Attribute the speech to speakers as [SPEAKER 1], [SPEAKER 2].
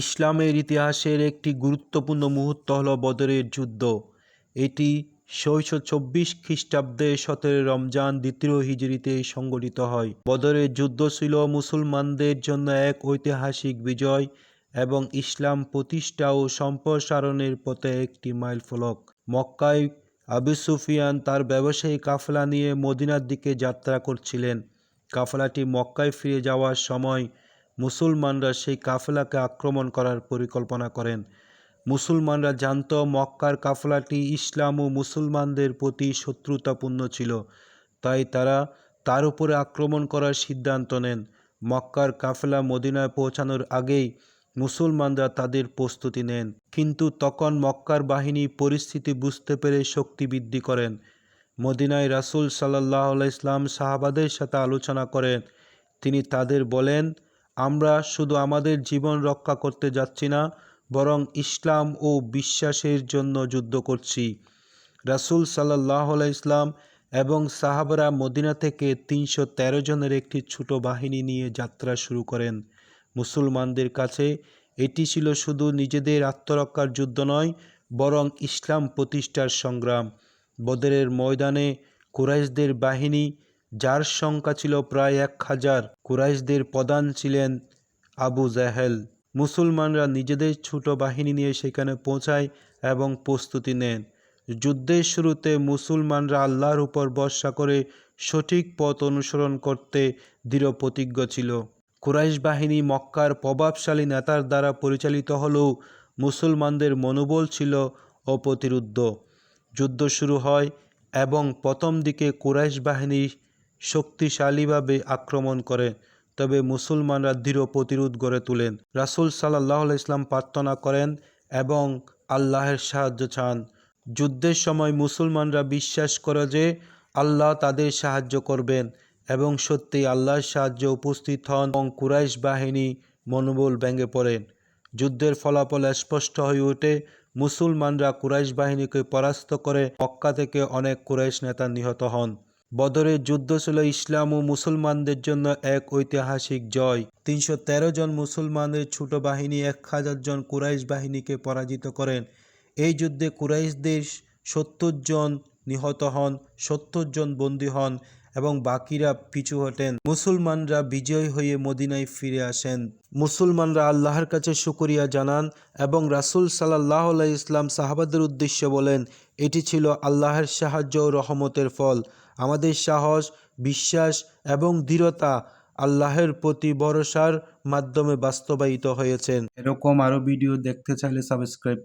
[SPEAKER 1] ইসলামের ইতিহাসের একটি গুরুত্বপূর্ণ মুহূর্ত হল বদরের যুদ্ধ। এটি ছয়শো চব্বিশ খ্রিস্টাব্দে সতেরো রমজান দ্বিতীয় হিজরিতে সংগঠিত হয়। বদরের যুদ্ধ ছিল মুসলমানদের জন্য এক ঐতিহাসিক বিজয় এবং ইসলাম প্রতিষ্ঠা ও সম্প্রসারণের পথে একটি মাইলফলক। মক্কায় আবু সুফিয়ান তার ব্যবসায়ী কাফলা নিয়ে মদিনার দিকে যাত্রা করছিলেন। কাফলাটি মক্কায় ফিরে যাওয়ার সময় মুসলমানরা সেই কাফেলাকে আক্রমণ করার পরিকল্পনা করেন। মুসলমানরা জানত মক্কার কাফলাটি ইসলাম ও মুসলমানদের প্রতি শত্রুতাপূর্ণ ছিল, তাই তারা তার উপরে আক্রমণ করার সিদ্ধান্ত নেন। মক্কার কাফেলা মদিনায় পৌঁছানোর আগেই মুসলমানরা তাদের প্রস্তুতি নেন, কিন্তু তখন মক্কার বাহিনী পরিস্থিতি বুঝতে পেরে শক্তি বৃদ্ধি করেন। মদিনায় রাসূল সাল্লাহ ইসলাম সাহাবাদের সাথে আলোচনা করেন। তিনি তাদের বলেন আমরা শুধু আমাদের জীবন রক্ষা করতে যাচ্ছি না, বরং ইসলাম ও বিশ্বাসের জন্য যুদ্ধ করছি। রাসূল সাল্লাহ ইসলাম এবং সাহাবরা মদিনা থেকে তিনশো তেরো জনের একটি ছোট বাহিনী নিয়ে যাত্রা শুরু করেন। মুসলমানদের কাছে এটি ছিল শুধু নিজেদের আত্মরক্ষার যুদ্ধ নয়, বরং ইসলাম প্রতিষ্ঠার সংগ্রাম। বদরের ময়দানে কুরাইশদের বাহিনী যার সংখ্যা ছিল প্রায় এক হাজার। কুরাইশদের প্রধান ছিলেন আবু জাহেল। মুসলমানরা নিজেদের ছোট বাহিনী নিয়ে সেখানে পৌঁছায় এবং প্রস্তুতি নেন। যুদ্ধের শুরুতে মুসলমানরা আল্লাহর উপর ভরসা করে সঠিক পথ অনুসরণ করতে দৃঢ় প্রতিজ্ঞ ছিল। কুরাইশ বাহিনী মক্কার প্রভাবশালী নেতার দ্বারা পরিচালিত হলেও মুসলমানদের মনোবল ছিল অপ্রতিরুদ্ধ। যুদ্ধ শুরু হয় এবং প্রথম দিকে কুরাইশ বাহিনী শক্তিশালীভাবে আক্রমণ করে, তবে মুসলমানরা দৃঢ় প্রতিরোধ গড়ে তোলেন। রাসূল সাল্লাহ ইসলাম প্রার্থনা করেন এবং আল্লাহের সাহায্য চান। যুদ্ধের সময় মুসলমানরা বিশ্বাস করে যে আল্লাহ তাদের সাহায্য করবেন এবং সত্যি আল্লাহর সাহায্য উপস্থিত হন এবং কুরাইশ বাহিনী মনোবল ভেঙে পড়েন। যুদ্ধের ফলাফল স্পষ্ট হয়ে ওঠে, মুসলমানরা কুরাইশ বাহিনীকে পরাস্ত করে মক্কা থেকে অনেক কুরাইশ নেতা নিহত হন। বদরের যুদ্ধ ছিল ইসলাম ও মুসলমানদের জন্য এক ঐতিহাসিক জয়। তিনশো তেরো জন মুসলমানের ছোট বাহিনী এক হাজার জন কুরাইশ বাহিনীকে পরাজিত করেন। এই যুদ্ধে কুরাইশদের সত্তর জন নিহত হন, সত্তর জন বন্দী হন এবং বাকিরা পিছু হটেন। মুসলমানরা বিজয় হয়ে মদিনায় ফিরে আসেন। মুসলমানরা আল্লাহর কাছে শুকরিয়া জানান এবং রাসূল সাল্লাহ ইসলাম সাহাবাদের উদ্দেশ্যে বলেন, এটি ছিল আল্লাহর সাহায্য ও রহমতের ফল। আমাদের সাহস, বিশ্বাস এবং দৃঢ়তা আল্লাহের প্রতি ভরসার মাধ্যমে বাস্তবায়িত হয়েছেন এরকম আরও ভিডিও দেখতে চাইলে সাবস্ক্রাইব